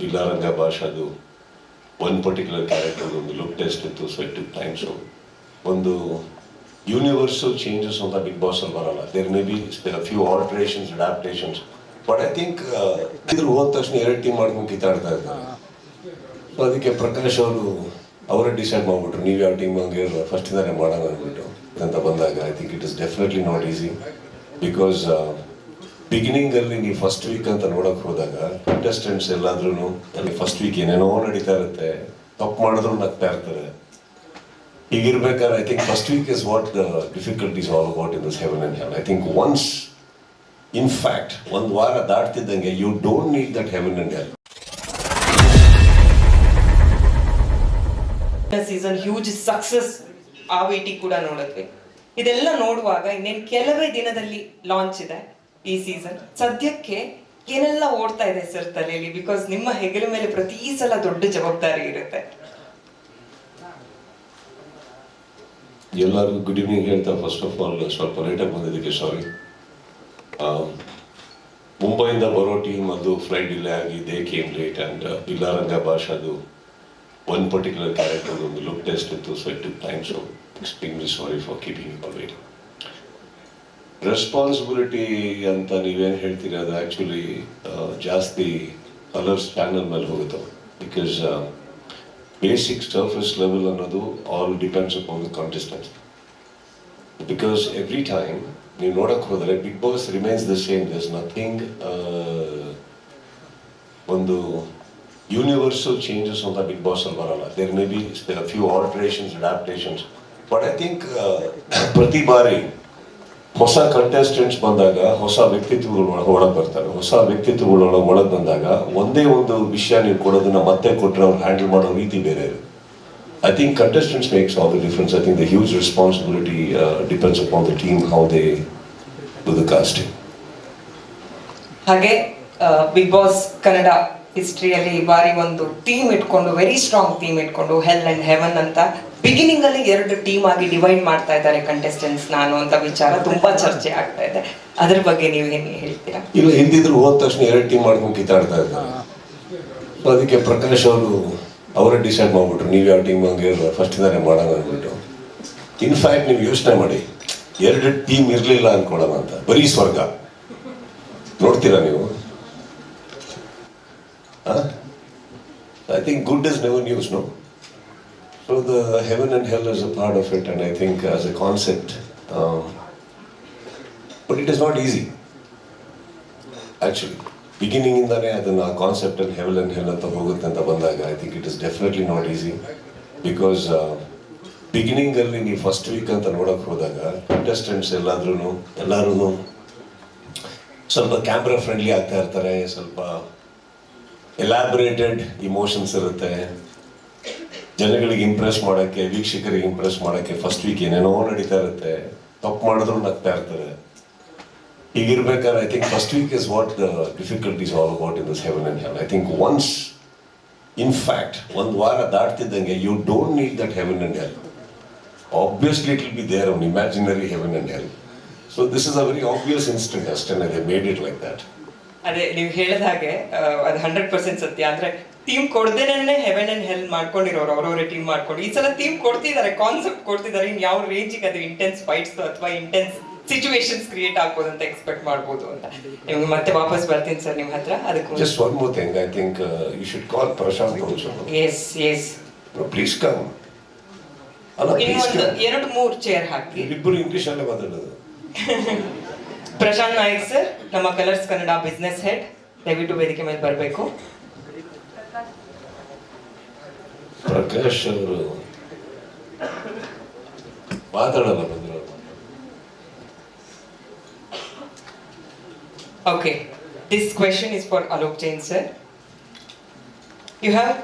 ಪಿಲ್ಲಾರಂಗ ಭಾಷಾದು ಒಂದು particular character ಒಂದು ಲುಕ್ ಟೆಸ್ಟ್ ಇತ್ತು ಸೊ ಇಟ್ ಒಂದು ಯೂನಿವರ್ಸಲ್ ಚೇಂಜಸ್ ಅಂತ ಬಿಗ್ ಬಾಸ್ ಅಲ್ಲಿ ಬರಲ್ಲ. There may be few alterations adaptations but I think ಇದ್ರ ಹೋದ ತಕ್ಷಣ ಎರಡು ಟೀಮ್ ಮಾಡ್ಕೊಂಡು ಕಿತ್ತಾಡ್ತಾ ಇದ್ದಾರೆ ಸೊ ಅದಕ್ಕೆ ಪ್ರಕಾಶ್ ಅವರು, ಅವರೇ ಡಿಸೈಡ್ ಮಾಡ್ಬಿಟ್ರು, ನೀವು ಯಾವ ಟೀಮ್ ಹಂಗೆ ಫಸ್ಟ್ ಇದಾರೆ ಮಾಡೋಣ ಅಂದ್ಬಿಟ್ಟು. ಅಂತ ಬಂದಾಗ I think it is definitely not easy because beginning ಅಲ್ಲಿ ನೀವು ಫಸ್ಟ್ ವೀಕ್ ಅಂತ ನೋಡಕ್ ಹೋದಾಗ ಕಂಟೆಸ್ಟೆಂಟ್ಸ್ ಎಲ್ಲಾದ್ರೂ ಅಲ್ಲಿ ಫಸ್ಟ್ ವೀಕ್ ಏನೇನೋ ನಡೀತಾ ಇರುತ್ತೆ, ತಪ್ಪು ಮಾಡಿದ್ರು ನಗ್ತಾ ಇರ್ತಾರೆ. ಹೀಗಿರ್ಬೇಕಾದ್ರೆ I think first week is what the difficulties all about in this heaven and hell I think once in fact ಒಂದು ವಾರ ದಾಟ್ತಿದ್ದಂಗೆ you don't need that heaven and hell season huge success ಆ ವೇಟಿ ಕೂಡ ನೋಡಿದ್ವಿ. ಇದೆಲ್ಲ ನೋಡುವಾಗ ಇನ್ನೇನು ಕೆಲವೇ ದಿನದಲ್ಲಿ ಲಾಂಚ್ ಇದೆ. ಈ ಸೀಸನ್ ಸದ್ಯಕ್ಕೆ ಏನೆಲ್ಲ ಓಡ್ತಾ ಇದೆ ಸರ್ ತಲೆಯಲ್ಲಿ? ಬಿಕಾಸ್ ನಿಮ್ಮ ಹೆಗಲ ಮೇಲೆ ಪ್ರತಿ ಸಲ ದೊಡ್ಡ ಜವಾಬ್ದಾರಿ ಇರುತ್ತೆ. ಎಲ್ಲರಿಗೂ ಗುಡ್ ಈವ್ನಿಂಗ್ ಹೇಳ್ತಾ ಫಸ್ಟ್ ಆಫ್ ಆಲ್ ಸ್ವಲ್ಪ ಲೇಟಾಗಿ ಬಂದಿದ್ದಕ್ಕೆ ಸಾರಿ ಮುಂಬೈಯಿಂದ ಬರೋ ಟೀಮ್ ಅದು ಫ್ಲೈಟ್ ಡಿಲೇ ಆಗಿ ದೇ ಕೇಮ್ ಲೇಟ್ ಆ್ಯಂಡ್ ಇಲ್ಲಾರಂಗ ಭಾಷಾದು ಒನ್ ಪರ್ಟಿಕ್ಯುಲರ್ ಕ್ಯಾರೆಕ್ಟರ್ ಒಂದು ಲುಕ್ ಟೆಸ್ಟ್ ಇತ್ತು so it time so extremely sorry for keeping all wait responsibility ಅಂತ ನೀವೇನು ಹೇಳ್ತೀರಿ? ಅದು ಆ್ಯಕ್ಚುಲಿ ಜಾಸ್ತಿ ಕಲರ್ಸ್ ಚಾನಲ್ ಮೇಲೆ ಹೋಗುತ್ತೆ. ಬಿಕಾಸ್ ಬೇಸಿಕ್ ಸರ್ಫೇಸ್ ಲೆವೆಲ್ ಅನ್ನೋದು all depends upon the contestant because every time ನೀವು ನೋಡಕ್ಕೆ ಹೋದರೆ Bigg Boss remains the same this nothing ಒಂದು ಯೂನಿವರ್ಸಲ್ ಚೇಂಜಸ್ ಅಂತ ಬಿಗ್ ಬಾಸ್ ಅಲ್ಲಿ ಬರಲ್ಲ. There may be few alterations adaptations but I think ಪ್ರತಿ ಬಾರಿ ಹೊಸ ಕಂಟೆಸ್ಟೆಂಟ್ಸ್ ಬಂದಾಗ ಹೊಸ ವ್ಯಕ್ತಿತ್ವಗಳು ಒಳಗೆ ಬರ್ತಾರೆ. ಹೊಸ ವ್ಯಕ್ತಿತ್ವಗಳು ಒಳಗೆ ಬಂದಾಗ ಒಂದೇ ಒಂದು ವಿಷಯ ನೀವು ಕೊಡೋದನ್ನ ಮತ್ತೆ ಕೊಟ್ಟರೆ ಅವ್ರು ಹ್ಯಾಂಡಲ್ ಮಾಡೋ ರೀತಿ ಬೇರೆ ಇದೆ I think contestants makes all the difference I think the huge responsibility depends upon the team how they do the casting ಹಾಗೆ ಬಿಗ್ ಬಾಸ್ ಕನ್ನಡ ಹಿಸ್ಟ್ರಿಯಲ್ಲಿ ಈ ಬಾರಿ ಒಂದು ಟೀಮ್ ಇಟ್ಕೊಂಡು ವೆರಿ ಸ್ಟ್ರಾಂಗ್ ಟೀಮ್ ಇಟ್ಕೊಂಡು ಹೆಲ್ ಅಂಡ್ ಹೆವನ್ ಅಂತ ಬಿಗಿನಿಂಗ್ ಅಲ್ಲಿ ಎರಡು ಟೀಮ್ ಆಗಿ ಡಿವೈಡ್ ಮಾಡ್ತಾ ಇದ್ದಾರೆ ಕಂಟೆಸ್ಟೆಂಟ್ಸ್ ನಾನು ಅಂತ ವಿಚಾರ ತುಂಬಾ ಚರ್ಚೆ ಆಗ್ತಾ ಇದೆ. ಅದ್ರ ಬಗ್ಗೆ ನೀವು ಏನ್ ಹೇಳ್ತೀರಾ? ಇಲ್ಲ, ಹಿಂದಿದ್ರು ಹೋದ ತಕ್ಷಣ ಎರಡು ಟೀಮ್ ಮಾಡ್ಕೊಂಡು ಕಿತ್ತಾಡ್ತಾ ಇದ್ದಾರೆ. ಅದಕ್ಕೆ ಪ್ರಕಾಶ್ ಅವರು ಅವರೇ ಡಿಸೈಡ್ ಮಾಡ್ಬಿಟ್ರು. ನೀವು ಯಾವ ಟೀಮ್ ಹಂಗೆ ಫಸ್ಟ್ ಇದಾರೆ ಮಾಡೋಣ ಅಂದ್ಬಿಟ್ಟು. ಇನ್ಫ್ಯಾಕ್ಟ್ ನೀವು ಯೋಚನೆ ಮಾಡಿ. ಎರಡು ಟೀಮ್ ಇರಲಿಲ್ಲ ಅನ್ಕೊಳ್ಳೋಣ ಅಂತ. ಬರೀ ಸ್ವರ್ಗ. ನೋಡ್ತೀರಾ ನೀವು? I think good is never news no so the heaven and hell is a part of it and I think as a concept but it is not easy actually beginning ಇಂದಾನೆ ಅದನ್ನ concept ಅಲ್ಲಿ ಹೆವೆಲ್ and ಹೆಲ್ ಅಂತ ಹೋಗುತ್ತೆ ಅಂತ ಬಂದಾಗ I think it is definitely not easy because beginning ಅಲ್ಲಿ ನೀವು first week ಅಂತ ನೋಡಕ್ ಹೋದಾಗ ಕಂಟೆಸ್ಟೆಂಟ್ಸ್ ಎಲ್ಲಾದ್ರೂ ಎಲ್ಲರೂ ಸ್ವಲ್ಪ ಕ್ಯಾಮ್ರಾ ಫ್ರೆಂಡ್ಲಿ ಆಗ್ತಾ ಇರ್ತಾರೆ, ಸ್ವಲ್ಪ ಎಲಾಬ್ರೇಟೆಡ್ ಇಮೋಷನ್ಸ್ ಇರುತ್ತೆ. ಜನಗಳಿಗೆ ಇಂಪ್ರೆಸ್ ಮಾಡೋಕ್ಕೆ, ವೀಕ್ಷಕರಿಗೆ ಇಂಪ್ರೆಸ್ ಮಾಡೋಕ್ಕೆ ಫಸ್ಟ್ ವೀಕ್ ಏನೇನೋ ನಡೀತಾ ಇರುತ್ತೆ. ತಪ್ಪು ಮಾಡಿದ್ರು ನಗ್ತಾ ಇರ್ತಾರೆ. ಹೀಗಿರ್ಬೇಕಾದ್ರೆ I think first week is what the difficulties all about in this heaven and hell I think once in fact ಒಂದು ವಾರ ದಾಟ್ತಿದ್ದಂಗೆ you don't need that heaven and hell obviously it will be there one imaginary heaven and hell so this is a very obvious instant ಅಷ್ಟೇ made it like that ಅದೇ ನೀವು ಹೇಳಿದ ಹಾಗೆ ಅದು hundred percent ಸತ್ಯ. ಅಂದ್ರೆ ಟೀಮ್ ಕೊಡ್ದೇನೆ heaven and ಹೆಲ್ ಮಾಡ್ಕೊಂಡಿರೋರು ಅವ್ರವ್ರೆ ಟೀಮ್ ಮಾಡ್ಕೊಂಡು. ಈ ಸಲ ಟೀಮ್ ಕೊಡ್ತಿದ್ದಾರೆ ಕಾನ್ಸೆಪ್ಟ್ ಕೊಡ್ತಿದ್ದಾರೆ. ಇನ್ ಯಾವ ರೇಂಜಿಗೆ ಅದು ಇಂಟೆನ್ಸ್ ಫೈಟ್ಸ್ ಅಥವಾ ಇಂಟೆನ್ಸ್ ಸಿಚುವೇಶನ್ಸ್ ಕ್ರಿಯೇಟ್ ಆಗ್ಬೋದು ಅಂತ ಎಕ್ಸ್ಪೆಕ್ಟ್ ಮಾಡ್ಬೋದು ಅಂತ. ನಿಮ್ಗೆ ಮತ್ತೆ ವಾಪಸ್ ಬರ್ತೀನಿ ಸರ್ ನಿಮ್ಮ ಹತ್ರ. ಅದಕ್ಕೆ just one more thing I think you should call Prashant also S S please ಇನ್ನೊಂದು ಕಮ್ ಎರಡು ಮೂರು ಚೇರ್ ಹಾಕಿ. ಇಬ್ಬರು ಇಂಗ್ಲಿಷ್ ಅಲ್ಲೇ ಮಾತಾಡೋದು. ಪ್ರಶಾಂತ್ ನಾಯಕ್ ಸರ್ ನಮ್ಮ ಕಲರ್ಸ್ ಕನ್ನಡ ಬಿಸ್ನೆಸ್ ಹೆಡ್ ದಯವಿಟ್ಟು ವೇದಿಕೆ ಮೇಲೆ ಬರಬೇಕು. ಪ್ರಕಾಶ್ ಅವರು ಮಾತಾಡಲ್ಲ ಬಂದಿರೋರು okay this question is for Alok Jain sir you have